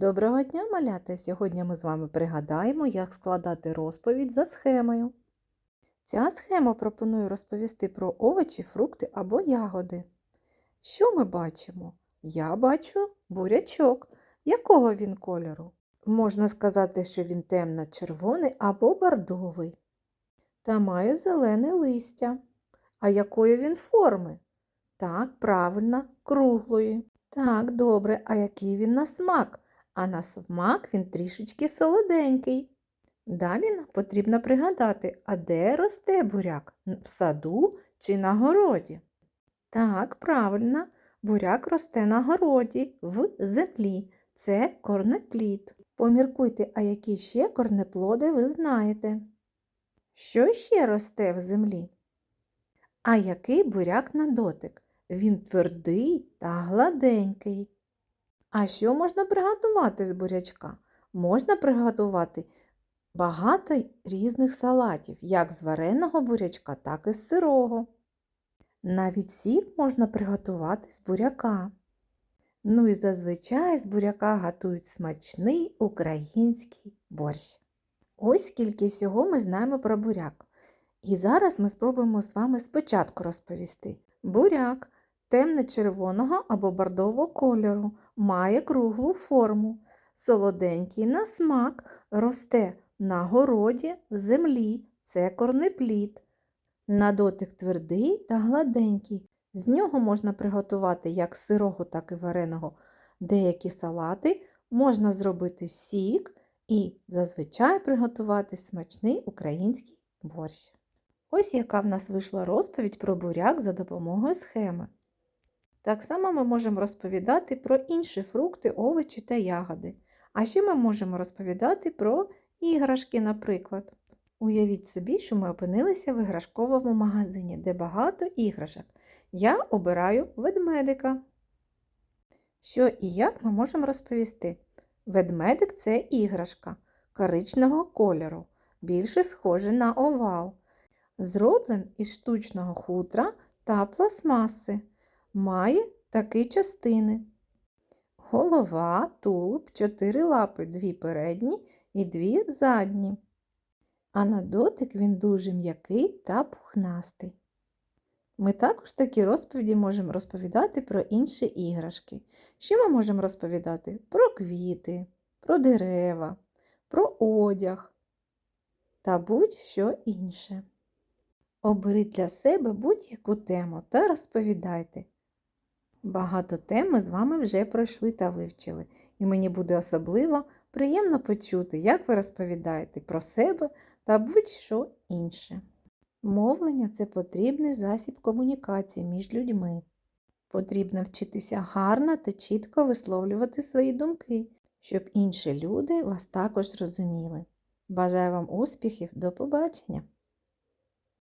Доброго дня, малята! Сьогодні ми з вами пригадаємо, як складати розповідь за схемою. Ця схема пропонує розповісти про овочі, фрукти або ягоди. Що ми бачимо? Я бачу бурячок. Якого він кольору? Можна сказати, що він темно-червоний або бордовий. Та має зелене листя. А якої він форми? Так, правильно, круглої. Так, добре, а який він на смак? А на смак він трішечки солоденький. Далі нам потрібно пригадати, а де росте буряк? В саду чи на городі? Так, правильно, буряк росте на городі, в землі. Це корнеплід. Поміркуйте, а які ще корнеплоди ви знаєте. Що ще росте в землі? А який буряк на дотик? Він твердий та гладенький. А що можна приготувати з бурячка? Можна приготувати багато різних салатів, як з вареного бурячка, так і з сирого. Навіть сік можна приготувати з буряка. Ну і зазвичай з буряка готують смачний український борщ. Ось скільки всього ми знаємо про буряк. І зараз ми спробуємо з вами спочатку розповісти. Буряк темно-червоного або бордового кольору, має круглу форму, солоденький на смак, росте на городі, в землі, це корнеплід. На дотик твердий та гладенький. З нього можна приготувати як сирого, так і вареного деякі салати, можна зробити сік і зазвичай приготувати смачний український борщ. Ось яка в нас вийшла розповідь про буряк за допомогою схеми. Так само ми можемо розповідати про інші фрукти, овочі та ягоди. А ще ми можемо розповідати про іграшки, наприклад. Уявіть собі, що ми опинилися в іграшковому магазині, де багато іграшок. Я обираю ведмедика. Що і як ми можемо розповісти? Ведмедик це іграшка коричневого кольору, більше схожий на овал, зроблен із штучного хутра та пластмаси. Має такі частини: голова, тулуб, чотири лапи, дві передні і дві задні. А на дотик він дуже м'який та пухнастий. Ми також такі розповіді можемо розповідати про інші іграшки. Що ми можемо розповідати? Про квіти, про дерева, про одяг та будь-що інше. Оберіть для себе будь-яку тему та розповідайте. Багато тем ми з вами вже пройшли та вивчили, і мені буде особливо приємно почути, як ви розповідаєте про себе та будь-що інше. Мовлення це потрібний засіб комунікації між людьми. Потрібно вчитися гарно та чітко висловлювати свої думки, щоб інші люди вас також зрозуміли. Бажаю вам успіхів, до побачення!